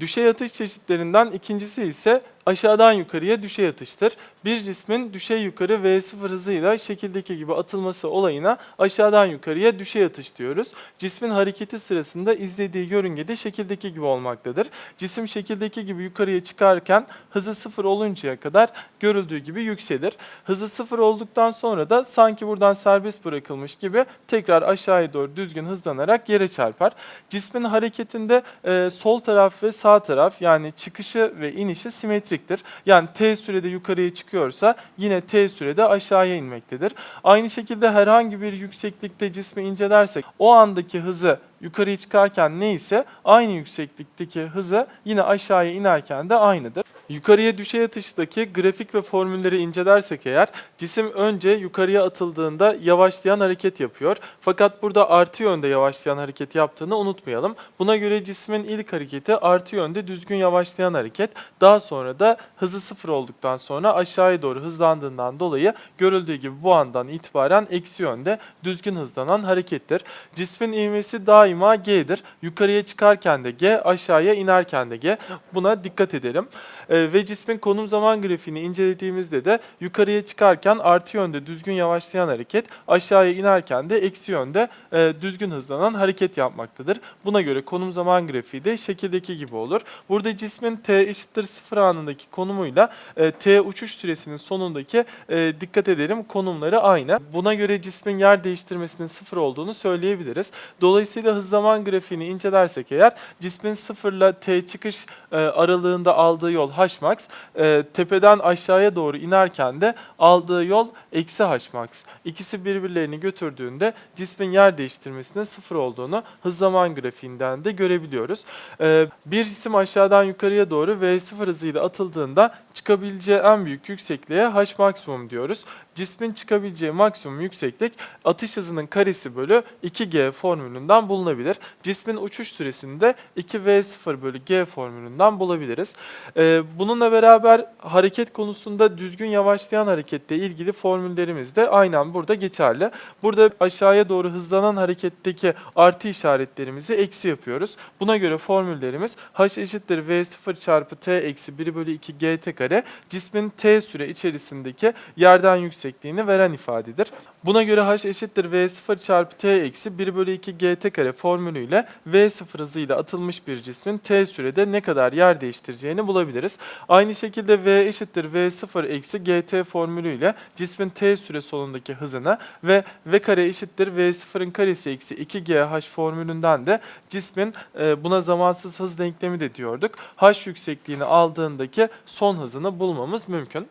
Düşey atış çeşitlerinden ikincisi ise aşağıdan yukarıya düşey atıştır. Bir cismin düşey yukarı V0 hızıyla şekildeki gibi atılması olayına aşağıdan yukarıya düşey atış diyoruz. Cismin hareketi sırasında izlediği yörünge de şekildeki gibi olmaktadır. Cisim şekildeki gibi yukarıya çıkarken hızı sıfır oluncaya kadar görüldüğü gibi yükselir. Hızı sıfır olduktan sonra da sanki buradan serbest bırakılmış gibi tekrar aşağıya doğru düzgün hızlanarak yere çarpar. Cismin hareketinde e, sol taraf ve sağ taraf yani çıkışı ve inişi simetriktir. Yani t sürede yukarıya çıkıyorsa yine t sürede aşağıya inmektedir. Aynı şekilde herhangi bir yükseklikte cismi incelersek o andaki hızı yukarıya çıkarken neyse aynı yükseklikteki hızı yine aşağıya inerken de aynıdır. Yukarıya düşey atıştaki grafik ve formülleri incelersek eğer cisim önce yukarıya atıldığında yavaşlayan hareket yapıyor. Fakat burada artı yönde yavaşlayan hareket yaptığını unutmayalım. Buna göre cismin ilk hareketi artı yönde düzgün yavaşlayan hareket. Daha sonra da hızı sıfır olduktan sonra aşağıya doğru hızlandığından dolayı görüldüğü gibi bu andan itibaren eksi yönde düzgün hızlanan harekettir. Cismin ivmesi daima G'dir. Yukarıya çıkarken de G, aşağıya inerken de G. Buna dikkat edelim. Ee, ve cismin konum zaman grafiğini incelediğimizde de yukarıya çıkarken artı yönde düzgün yavaşlayan hareket, aşağıya inerken de eksi yönde e, düzgün hızlanan hareket yapmaktadır. Buna göre konum zaman grafiği de şekildeki gibi olur. Burada cismin t eşittir 0 anındaki konumuyla e, t uçuş süresinin sonundaki e, dikkat edelim konumları aynı. Buna göre cismin yer değiştirmesinin sıfır olduğunu söyleyebiliriz. Dolayısıyla hız zaman grafiğini incelersek eğer cismin sıfırla t çıkış e, aralığında aldığı yol h max, e, tepeden aşağıya doğru inerken de aldığı yol eksi h max. İkisi birbirlerini götürdüğünde cismin yer değiştirmesinin sıfır olduğunu hız zaman grafiğinden de görebiliyoruz. E, bir cisim aşağıdan yukarıya doğru v0 hızıyla atıldığında çıkabileceği en büyük yüksekliğe h maksimum diyoruz. Cismin çıkabileceği maksimum yükseklik atış hızının karesi bölü 2g formülünden bulunabilir. Cismin uçuş süresinde 2v0 bölü g formülünden bulabiliriz. Ee, bununla beraber hareket konusunda düzgün yavaşlayan hareketle ilgili formüllerimiz de aynen burada geçerli. Burada aşağıya doğru hızlanan hareketteki artı işaretlerimizi eksi yapıyoruz. Buna göre formüllerimiz h eşittir v0 çarpı t eksi 1 bölü 2 gt kare cismin t süre içerisindeki yerden yüksekliğini veren ifadedir. Buna göre h eşittir v0 çarpı t eksi 1 bölü 2 gt kare formülüyle v0 hızıyla atılmış bir cismin t sürede ne kadar yer değiştireceğini bulabiliriz. Aynı şekilde v eşittir v0 eksi gt formülüyle cismin t süre sonundaki hızını ve v kare eşittir v0'ın karesi eksi 2gh formülünden de cismin e, buna zamansız hız denklemi de diyorduk. h yüksekliğini aldığındaki son hızını bulmamız mümkün.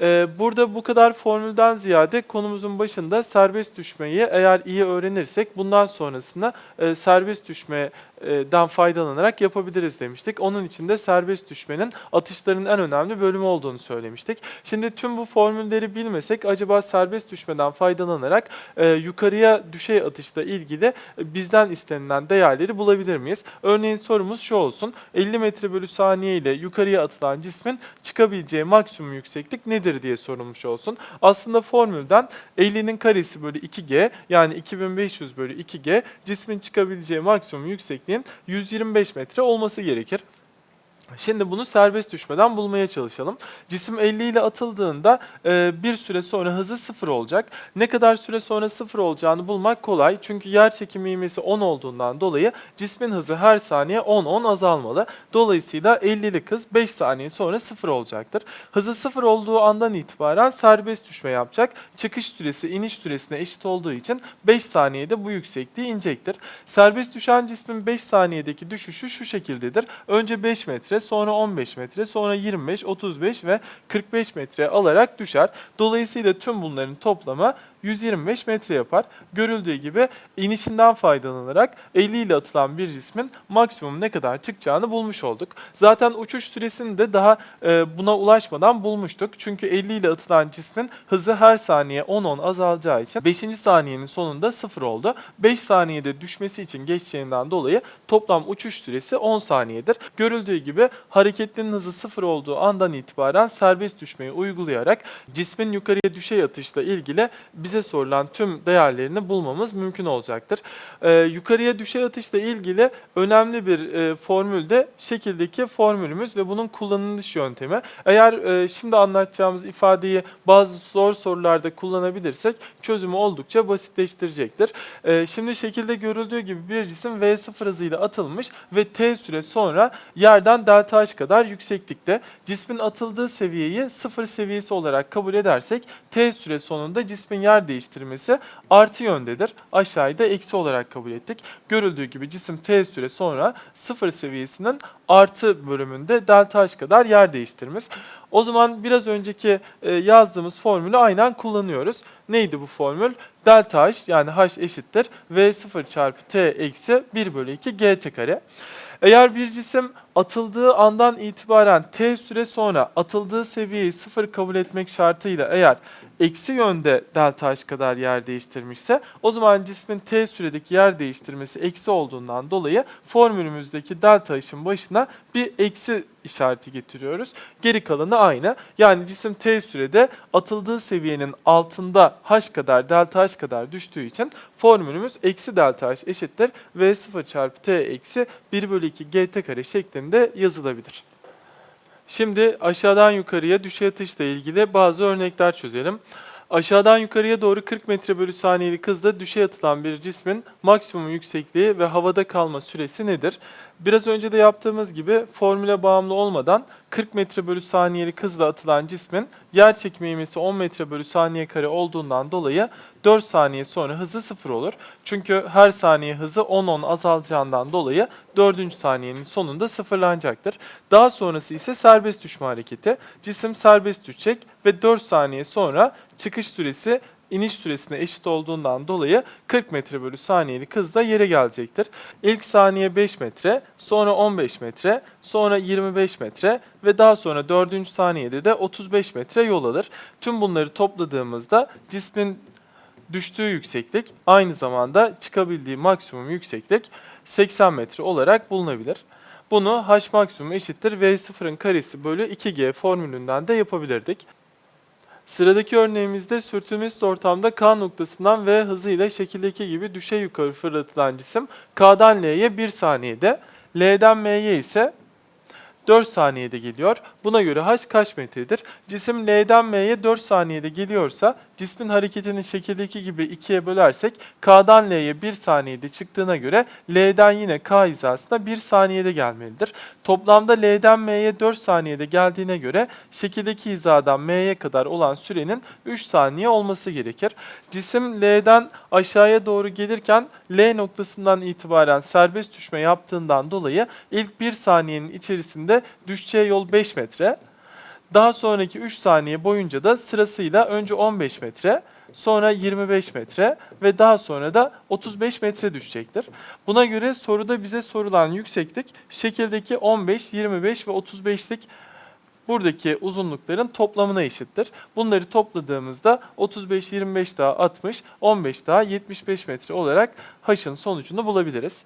Ee, Burada bu kadar formülden ziyade konumuzun başında serbest düşmeyi eğer iyi öğrenirsek bundan sonrasında e, serbest düşmeden faydalanarak yapabiliriz demiştik. Onun için de serbest düşmenin atışların en önemli bölümü olduğunu söylemiştik. Şimdi tüm bu formülleri bilmesek acaba serbest düşmeden faydalanarak e, yukarıya düşey atışla ilgili bizden istenilen değerleri bulabilir miyiz? Örneğin sorumuz şu olsun. 50 metre bölü saniye ile yukarıya atılan cismin çıkabileceği maksimum yükseklik nedir diye sorulmuş olsun. Aslında formülden 50'nin karesi bölü 2g yani 2500 bölü 2g cismin çıkabileceği maksimum yüksekliğin 125 metre olması gerekir. Şimdi bunu serbest düşmeden bulmaya çalışalım. Cisim 50 ile atıldığında e, bir süre sonra hızı sıfır olacak. Ne kadar süre sonra sıfır olacağını bulmak kolay. Çünkü yer çekimi ivmesi 10 olduğundan dolayı cismin hızı her saniye 10-10 azalmalı. Dolayısıyla 50'lik hız 5 saniye sonra sıfır olacaktır. Hızı sıfır olduğu andan itibaren serbest düşme yapacak. Çıkış süresi iniş süresine eşit olduğu için 5 saniyede bu yüksekliği inecektir. Serbest düşen cismin 5 saniyedeki düşüşü şu şekildedir. Önce 5 metre, sonra 15 metre, sonra 25, 35 ve 45 metre alarak düşer. Dolayısıyla tüm bunların toplamı 125 metre yapar. Görüldüğü gibi inişinden faydalanarak 50 ile atılan bir cismin maksimum ne kadar çıkacağını bulmuş olduk. Zaten uçuş süresini de daha e, buna ulaşmadan bulmuştuk. Çünkü 50 ile atılan cismin hızı her saniye 10-10 azalacağı için 5. saniyenin sonunda 0 oldu. 5 saniyede düşmesi için geçeceğinden dolayı toplam uçuş süresi 10 saniyedir. Görüldüğü gibi hareketlinin hızı 0 olduğu andan itibaren serbest düşmeyi uygulayarak cismin yukarıya düşey atışla ilgili bir bize sorulan tüm değerlerini bulmamız mümkün olacaktır. Ee, yukarıya düşey atışla ilgili önemli bir e, formül de şekildeki formülümüz ve bunun kullanılış yöntemi. Eğer e, şimdi anlatacağımız ifadeyi bazı zor sorularda kullanabilirsek çözümü oldukça basitleştirecektir. E, şimdi şekilde görüldüğü gibi bir cisim V0 hızıyla atılmış ve T süre sonra yerden delta H kadar yükseklikte. Cismin atıldığı seviyeyi sıfır seviyesi olarak kabul edersek T süre sonunda cismin yer değiştirmesi artı yöndedir. Aşağıda eksi olarak kabul ettik. Görüldüğü gibi cisim T süre sonra sıfır seviyesinin artı bölümünde delta H kadar yer değiştirmiş. O zaman biraz önceki e, yazdığımız formülü aynen kullanıyoruz. Neydi bu formül? Delta H yani H eşittir V0 çarpı T eksi 1 bölü 2 GT kare. Eğer bir cisim atıldığı andan itibaren T süre sonra atıldığı seviyeyi sıfır kabul etmek şartıyla eğer eksi yönde delta H kadar yer değiştirmişse o zaman cismin T süredeki yer değiştirmesi eksi olduğundan dolayı formülümüzdeki delta H'ın başına bir eksi işareti getiriyoruz. Geri kalanı aynı. Yani cisim T sürede atıldığı seviyenin altında H kadar delta H kadar düştüğü için formülümüz eksi delta H eşittir V0 çarpı T eksi 1 bölü 2 GT kare şeklinde yazılabilir. Şimdi aşağıdan yukarıya düşey atışla ilgili bazı örnekler çözelim. Aşağıdan yukarıya doğru 40 metre bölü saniyelik hızla düşey atılan bir cismin maksimum yüksekliği ve havada kalma süresi nedir? Biraz önce de yaptığımız gibi formüle bağımlı olmadan 40 metre bölü saniyelik hızla atılan cismin yer çekimi ivmesi 10 metre bölü saniye kare olduğundan dolayı 4 saniye sonra hızı 0 olur. Çünkü her saniye hızı 10-10 azalacağından dolayı 4. saniyenin sonunda sıfırlanacaktır. Daha sonrası ise serbest düşme hareketi. Cisim serbest düşecek ve 4 saniye sonra çıkış süresi iniş süresine eşit olduğundan dolayı 40 metre bölü saniyelik hızla yere gelecektir. İlk saniye 5 metre, sonra 15 metre, sonra 25 metre ve daha sonra 4. saniyede de 35 metre yol alır. Tüm bunları topladığımızda cismin düştüğü yükseklik aynı zamanda çıkabildiği maksimum yükseklik 80 metre olarak bulunabilir. Bunu h maksimum eşittir v0'ın karesi bölü 2g formülünden de yapabilirdik. Sıradaki örneğimizde sürtünmesiz ortamda K noktasından V hızıyla şekildeki gibi düşey yukarı fırlatılan cisim K'dan L'ye 1 saniyede, L'den M'ye ise 4 saniyede geliyor. Buna göre H kaç metredir? Cisim L'den M'ye 4 saniyede geliyorsa cismin hareketini şekildeki gibi ikiye bölersek K'dan L'ye 1 saniyede çıktığına göre L'den yine K hizasına 1 saniyede gelmelidir. Toplamda L'den M'ye 4 saniyede geldiğine göre şekildeki hizadan M'ye kadar olan sürenin 3 saniye olması gerekir. Cisim L'den aşağıya doğru gelirken L noktasından itibaren serbest düşme yaptığından dolayı ilk 1 saniyenin içerisinde düşeceği yol 5 metre. Daha sonraki 3 saniye boyunca da sırasıyla önce 15 metre, sonra 25 metre ve daha sonra da 35 metre düşecektir. Buna göre soruda bize sorulan yükseklik şekildeki 15, 25 ve 35'lik buradaki uzunlukların toplamına eşittir. Bunları topladığımızda 35, 25 daha 60, 15 daha 75 metre olarak H'ın sonucunu bulabiliriz.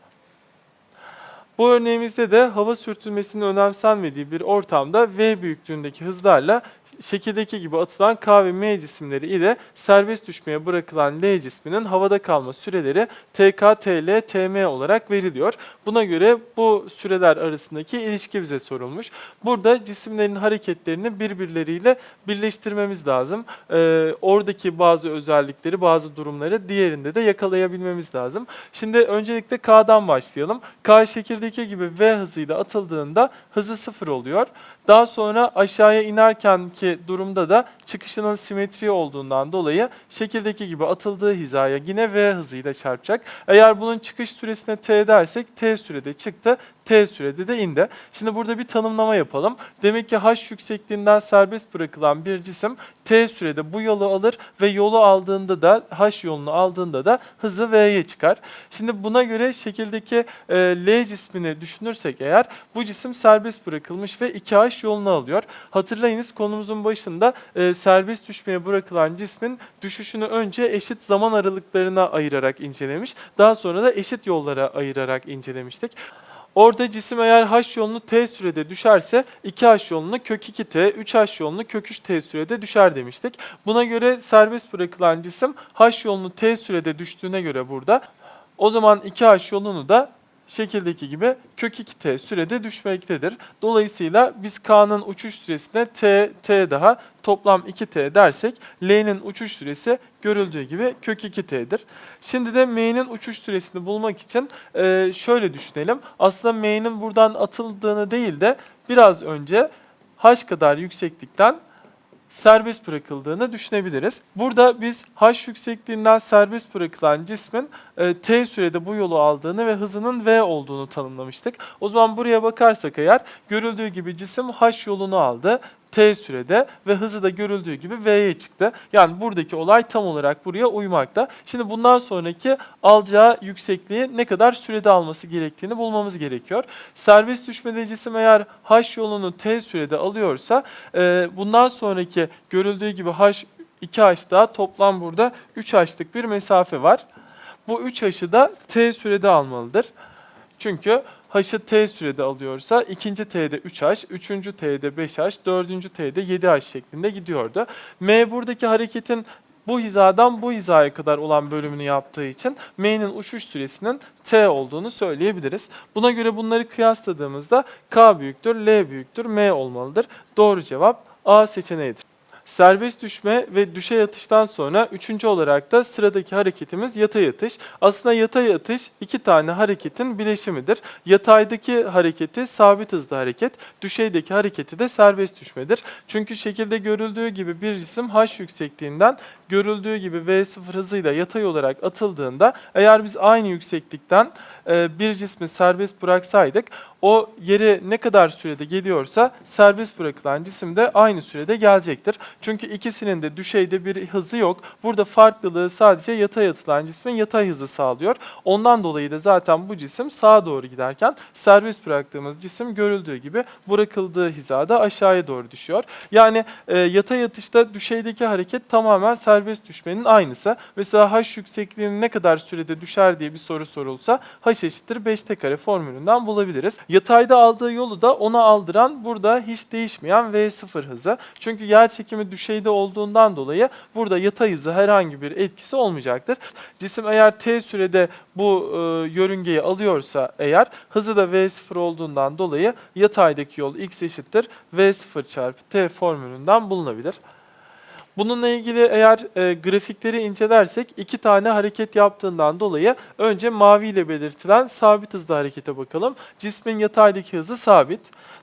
Bu örneğimizde de hava sürtünmesinin önemsenmediği bir ortamda V büyüklüğündeki hızlarla şekildeki gibi atılan K ve M cisimleri ile serbest düşmeye bırakılan L cisminin havada kalma süreleri TK, TL, TM olarak veriliyor. Buna göre bu süreler arasındaki ilişki bize sorulmuş. Burada cisimlerin hareketlerini birbirleriyle birleştirmemiz lazım. Ee, oradaki bazı özellikleri, bazı durumları diğerinde de yakalayabilmemiz lazım. Şimdi öncelikle K'dan başlayalım. K şekildeki gibi V hızıyla atıldığında hızı sıfır oluyor. Daha sonra aşağıya inerken ki durumda da çıkışının simetri olduğundan dolayı şekildeki gibi atıldığı hizaya yine V hızıyla çarpacak. Eğer bunun çıkış süresine T dersek T sürede çıktı, T sürede de indi. Şimdi burada bir tanımlama yapalım. Demek ki H yüksekliğinden serbest bırakılan bir cisim T sürede bu yolu alır ve yolu aldığında da H yolunu aldığında da hızı V'ye çıkar. Şimdi buna göre şekildeki e, L cismini düşünürsek eğer bu cisim serbest bırakılmış ve 2H yolunu alıyor. Hatırlayınız konumuzun başında e, serbest düşmeye bırakılan cismin düşüşünü önce eşit zaman aralıklarına ayırarak incelemiş. Daha sonra da eşit yollara ayırarak incelemiştik. Orada cisim eğer h yolunu t sürede düşerse 2h yolunu kök 2t, 3h yolunu kök 3t sürede düşer demiştik. Buna göre serbest bırakılan cisim h yolunu t sürede düştüğüne göre burada o zaman 2h yolunu da şekildeki gibi kök 2t sürede düşmektedir. Dolayısıyla biz k'nın uçuş süresine t, t daha toplam 2t dersek l'nin uçuş süresi görüldüğü gibi kök 2t'dir. Şimdi de m'nin uçuş süresini bulmak için e, şöyle düşünelim. Aslında m'nin buradan atıldığını değil de biraz önce h kadar yükseklikten serbest bırakıldığını düşünebiliriz. Burada biz h yüksekliğinden serbest bırakılan cismin e, t sürede bu yolu aldığını ve hızının v olduğunu tanımlamıştık. O zaman buraya bakarsak eğer görüldüğü gibi cisim h yolunu aldı t sürede ve hızı da görüldüğü gibi v'ye çıktı. Yani buradaki olay tam olarak buraya uymakta. Şimdi bundan sonraki alacağı yüksekliği ne kadar sürede alması gerektiğini bulmamız gerekiyor. Serbest düşmede cisim eğer h yolunu t sürede alıyorsa e, bundan sonraki görüldüğü gibi h 2h daha toplam burada 3h'lık bir mesafe var. Bu 3h'ı da t sürede almalıdır. Çünkü h'ı t sürede alıyorsa ikinci t'de 3h, üçüncü t'de 5h, dördüncü t'de 7h şeklinde gidiyordu. M buradaki hareketin bu hizadan bu hizaya kadar olan bölümünü yaptığı için m'nin uçuş süresinin t olduğunu söyleyebiliriz. Buna göre bunları kıyasladığımızda k büyüktür, l büyüktür, m olmalıdır. Doğru cevap A seçeneğidir. Serbest düşme ve düşey atıştan sonra üçüncü olarak da sıradaki hareketimiz yatay atış. Aslında yatay atış iki tane hareketin bileşimidir. Yataydaki hareketi sabit hızlı hareket, düşeydeki hareketi de serbest düşmedir. Çünkü şekilde görüldüğü gibi bir cisim h yüksekliğinden görüldüğü gibi v0 hızıyla yatay olarak atıldığında eğer biz aynı yükseklikten bir cismi serbest bıraksaydık o yere ne kadar sürede geliyorsa serbest bırakılan cisim de aynı sürede gelecektir. Çünkü ikisinin de düşeyde bir hızı yok. Burada farklılığı sadece yatay atılan cismin yatay hızı sağlıyor. Ondan dolayı da zaten bu cisim sağa doğru giderken serbest bıraktığımız cisim görüldüğü gibi bırakıldığı hizada aşağıya doğru düşüyor. Yani e, yatay atışta düşeydeki hareket tamamen serbest düşmenin aynısı. Mesela h yüksekliğinin ne kadar sürede düşer diye bir soru sorulsa h eşittir 5t kare formülünden bulabiliriz. Yatayda aldığı yolu da ona aldıran burada hiç değişmeyen v0 hızı. Çünkü yer çekimi düşeyde olduğundan dolayı burada yatay hızı herhangi bir etkisi olmayacaktır. Cisim eğer t sürede bu e, yörüngeyi alıyorsa eğer hızı da v0 olduğundan dolayı yataydaki yol x eşittir v0 çarpı t formülünden bulunabilir. Bununla ilgili eğer e, grafikleri incelersek iki tane hareket yaptığından dolayı önce mavi ile belirtilen sabit hızlı harekete bakalım. Cismin yataydaki hızı sabit.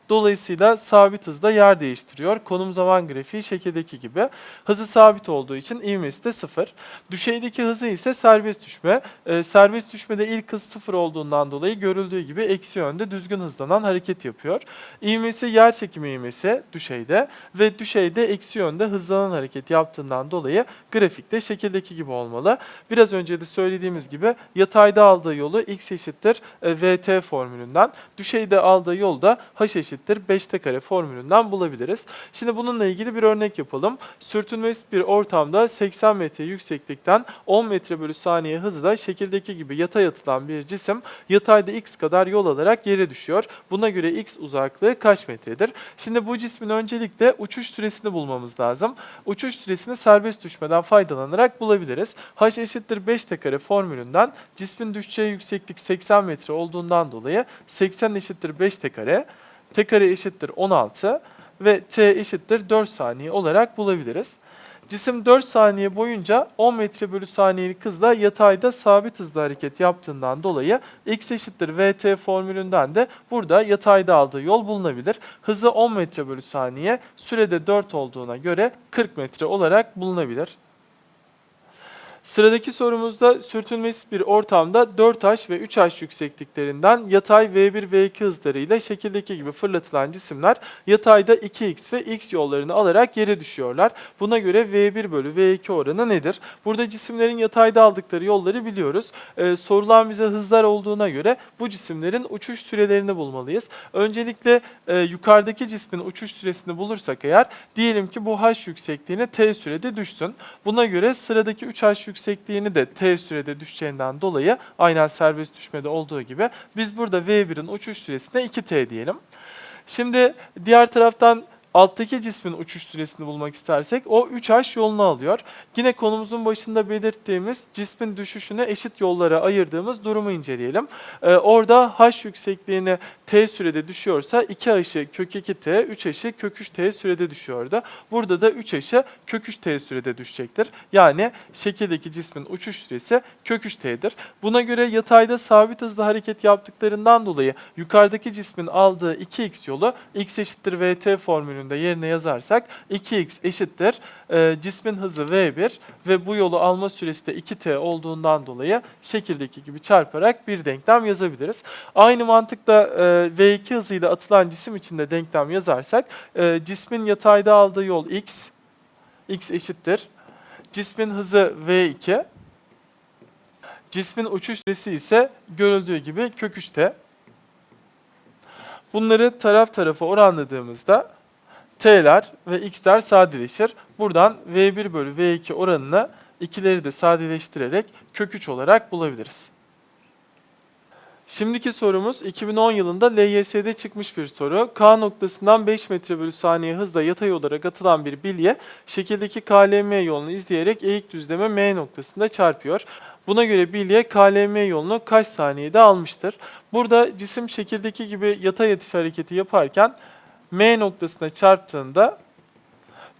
Dolayısıyla sabit hızda yer değiştiriyor. Konum zaman grafiği şekildeki gibi. Hızı sabit olduğu için ivmesi de sıfır. Düşeydeki hızı ise serbest düşme. Ee, serbest düşmede ilk hız sıfır olduğundan dolayı görüldüğü gibi eksi yönde düzgün hızlanan hareket yapıyor. İvmesi yer çekimi ivmesi düşeyde ve düşeyde eksi yönde hızlanan hareket yaptığından dolayı grafikte şekildeki gibi olmalı. Biraz önce de söylediğimiz gibi yatayda aldığı yolu x eşittir e, vt formülünden, düşeyde aldığı yol da h eşittir 5t kare formülünden bulabiliriz. Şimdi bununla ilgili bir örnek yapalım. Sürtünmesiz bir ortamda 80 metre yükseklikten 10 metre bölü saniye hızla şekildeki gibi yatay atılan bir cisim yatayda x kadar yol alarak yere düşüyor. Buna göre x uzaklığı kaç metredir? Şimdi bu cismin öncelikle uçuş süresini bulmamız lazım. Uçuş süresini serbest düşmeden faydalanarak bulabiliriz. h eşittir 5t kare formülünden cismin düşeceği yükseklik 80 metre olduğundan dolayı 80 eşittir 5t kare t kare eşittir 16 ve t eşittir 4 saniye olarak bulabiliriz. Cisim 4 saniye boyunca 10 metre bölü saniyelik hızla yatayda sabit hızla hareket yaptığından dolayı x eşittir vt formülünden de burada yatayda aldığı yol bulunabilir. Hızı 10 metre bölü saniye, sürede 4 olduğuna göre 40 metre olarak bulunabilir. Sıradaki sorumuzda sürtünmesiz bir ortamda 4H ve 3H yüksekliklerinden yatay V1 V2 hızlarıyla şekildeki gibi fırlatılan cisimler yatayda 2x ve x yollarını alarak yere düşüyorlar. Buna göre V1 bölü V2 oranı nedir? Burada cisimlerin yatayda aldıkları yolları biliyoruz. Ee, sorulan bize hızlar olduğuna göre bu cisimlerin uçuş sürelerini bulmalıyız. Öncelikle e, yukarıdaki cismin uçuş süresini bulursak eğer diyelim ki bu H yüksekliğine T sürede düşsün. Buna göre sıradaki 3H yüksekliğini de t sürede düşeceğinden dolayı aynen serbest düşmede olduğu gibi biz burada V1'in uçuş süresine 2t diyelim. Şimdi diğer taraftan alttaki cismin uçuş süresini bulmak istersek o 3h yolunu alıyor. Yine konumuzun başında belirttiğimiz cismin düşüşünü eşit yollara ayırdığımız durumu inceleyelim. Ee, orada h yüksekliğine t sürede düşüyorsa 2h'ı kök 2t, 3h'ı kök 3t sürede düşüyordu. Burada da 3h'ı kök 3t sürede düşecektir. Yani şekildeki cismin uçuş süresi kök 3t'dir. Buna göre yatayda sabit hızla hareket yaptıklarından dolayı yukarıdaki cismin aldığı 2x yolu x eşittir vt formülünde yerine yazarsak 2x eşittir e, cismin hızı v1 ve bu yolu alma süresi de 2t olduğundan dolayı şekildeki gibi çarparak bir denklem yazabiliriz. Aynı mantıkla e, v2 hızıyla atılan cisim için de denklem yazarsak e, cismin yatayda aldığı yol x, x eşittir. Cismin hızı v2, cismin uçuş süresi ise görüldüğü gibi kök 3t. Bunları taraf tarafa oranladığımızda t'ler ve x'ler sadeleşir. Buradan v1 bölü v2 oranını ikileri de sadeleştirerek kök 3 olarak bulabiliriz. Şimdiki sorumuz 2010 yılında LYS'de çıkmış bir soru. K noktasından 5 metre bölü saniye hızla yatay olarak atılan bir bilye şekildeki KLM yolunu izleyerek eğik düzleme M noktasında çarpıyor. Buna göre bilye KLM yolunu kaç saniyede almıştır? Burada cisim şekildeki gibi yatay atış hareketi yaparken M noktasına çarptığında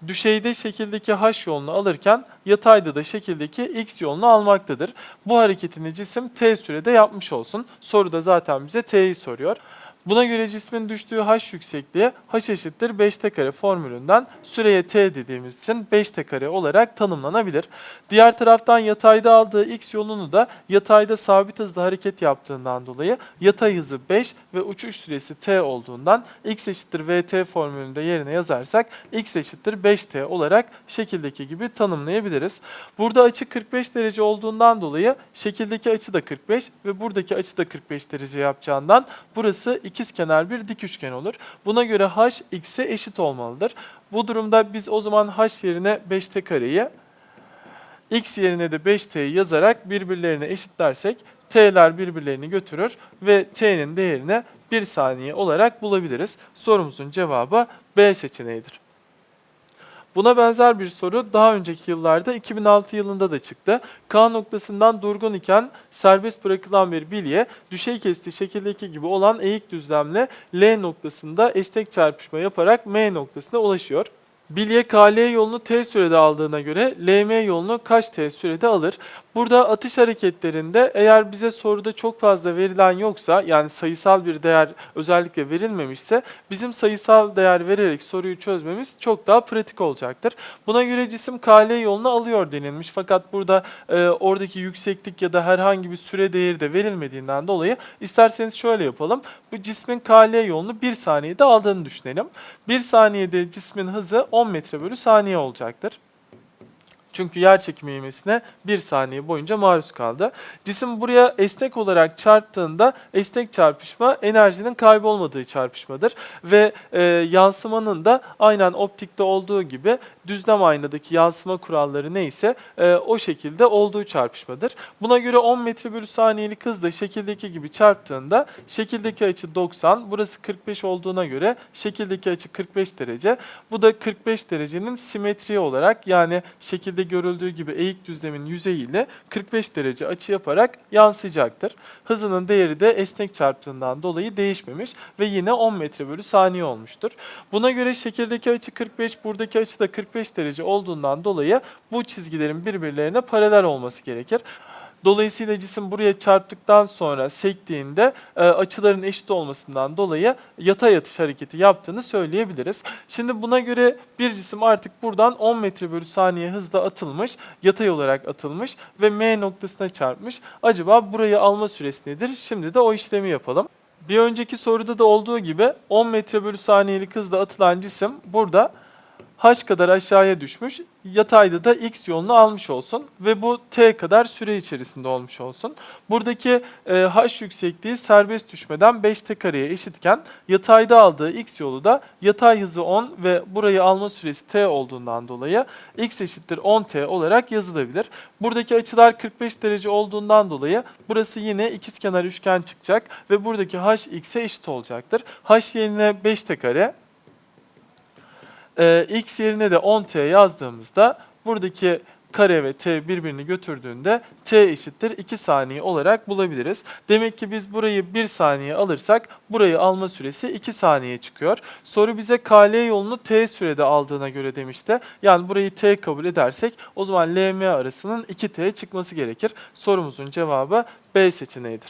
düşeyde şekildeki H yolunu alırken yatayda da şekildeki X yolunu almaktadır. Bu hareketini cisim T sürede yapmış olsun. Soruda zaten bize T'yi soruyor. Buna göre cismin düştüğü H yüksekliği H eşittir 5t kare formülünden süreye T dediğimiz için 5t kare olarak tanımlanabilir. Diğer taraftan yatayda aldığı X yolunu da yatayda sabit hızla hareket yaptığından dolayı yatay hızı 5 ve uçuş süresi T olduğundan X eşittir VT formülünde yerine yazarsak X eşittir 5T olarak şekildeki gibi tanımlayabiliriz. Burada açı 45 derece olduğundan dolayı şekildeki açı da 45 ve buradaki açı da 45 derece yapacağından burası ikizkenar bir dik üçgen olur. Buna göre h x'e eşit olmalıdır. Bu durumda biz o zaman h yerine 5t kareyi x yerine de 5t'yi yazarak birbirlerine eşitlersek t'ler birbirlerini götürür ve t'nin değerini 1 saniye olarak bulabiliriz. Sorumuzun cevabı B seçeneğidir. Buna benzer bir soru daha önceki yıllarda 2006 yılında da çıktı. K noktasından durgun iken serbest bırakılan bir bilye düşey kestiği şekildeki gibi olan eğik düzlemle L noktasında esnek çarpışma yaparak M noktasına ulaşıyor. Bilye KL yolunu t sürede aldığına göre LM yolunu kaç t sürede alır? Burada atış hareketlerinde eğer bize soruda çok fazla verilen yoksa yani sayısal bir değer özellikle verilmemişse bizim sayısal değer vererek soruyu çözmemiz çok daha pratik olacaktır. Buna göre cisim KL yolunu alıyor denilmiş fakat burada e, oradaki yükseklik ya da herhangi bir süre değeri de verilmediğinden dolayı isterseniz şöyle yapalım. Bu cismin KL yolunu 1 saniyede aldığını düşünelim. 1 saniyede cismin hızı 10 metre bölü saniye olacaktır. Çünkü yer çekimi ivmesine 1 saniye boyunca maruz kaldı. Cisim buraya esnek olarak çarptığında esnek çarpışma enerjinin kaybolmadığı çarpışmadır. Ve e, yansımanın da aynen optikte olduğu gibi düzlem aynadaki yansıma kuralları neyse e, o şekilde olduğu çarpışmadır. Buna göre 10 metre bölü saniyelik hızla şekildeki gibi çarptığında şekildeki açı 90, burası 45 olduğuna göre şekildeki açı 45 derece. Bu da 45 derecenin simetri olarak yani şekilde görüldüğü gibi eğik düzlemin yüzeyiyle 45 derece açı yaparak yansıyacaktır. Hızının değeri de esnek çarptığından dolayı değişmemiş ve yine 10 metre bölü saniye olmuştur. Buna göre şekildeki açı 45, buradaki açı da 45 derece olduğundan dolayı bu çizgilerin birbirlerine paralel olması gerekir. Dolayısıyla cisim buraya çarptıktan sonra sektiğinde e, açıların eşit olmasından dolayı yatay atış hareketi yaptığını söyleyebiliriz. Şimdi buna göre bir cisim artık buradan 10 metre bölü saniye hızla atılmış, yatay olarak atılmış ve M noktasına çarpmış. Acaba burayı alma süresi nedir? Şimdi de o işlemi yapalım. Bir önceki soruda da olduğu gibi 10 metre bölü saniyelik hızla atılan cisim burada h kadar aşağıya düşmüş, yatayda da x yolunu almış olsun ve bu t kadar süre içerisinde olmuş olsun. Buradaki e, h yüksekliği serbest düşmeden 5t kareye eşitken yatayda aldığı x yolu da yatay hızı 10 ve burayı alma süresi t olduğundan dolayı x eşittir 10t olarak yazılabilir. Buradaki açılar 45 derece olduğundan dolayı burası yine ikizkenar üçgen çıkacak ve buradaki h x'e eşit olacaktır. h yerine 5t kare, e, x yerine de 10t yazdığımızda buradaki kare ve t birbirini götürdüğünde t eşittir 2 saniye olarak bulabiliriz. Demek ki biz burayı 1 saniye alırsak burayı alma süresi 2 saniye çıkıyor. Soru bize KL yolunu t sürede aldığına göre demişti. Yani burayı t kabul edersek o zaman LM arasının 2t çıkması gerekir. Sorumuzun cevabı B seçeneğidir.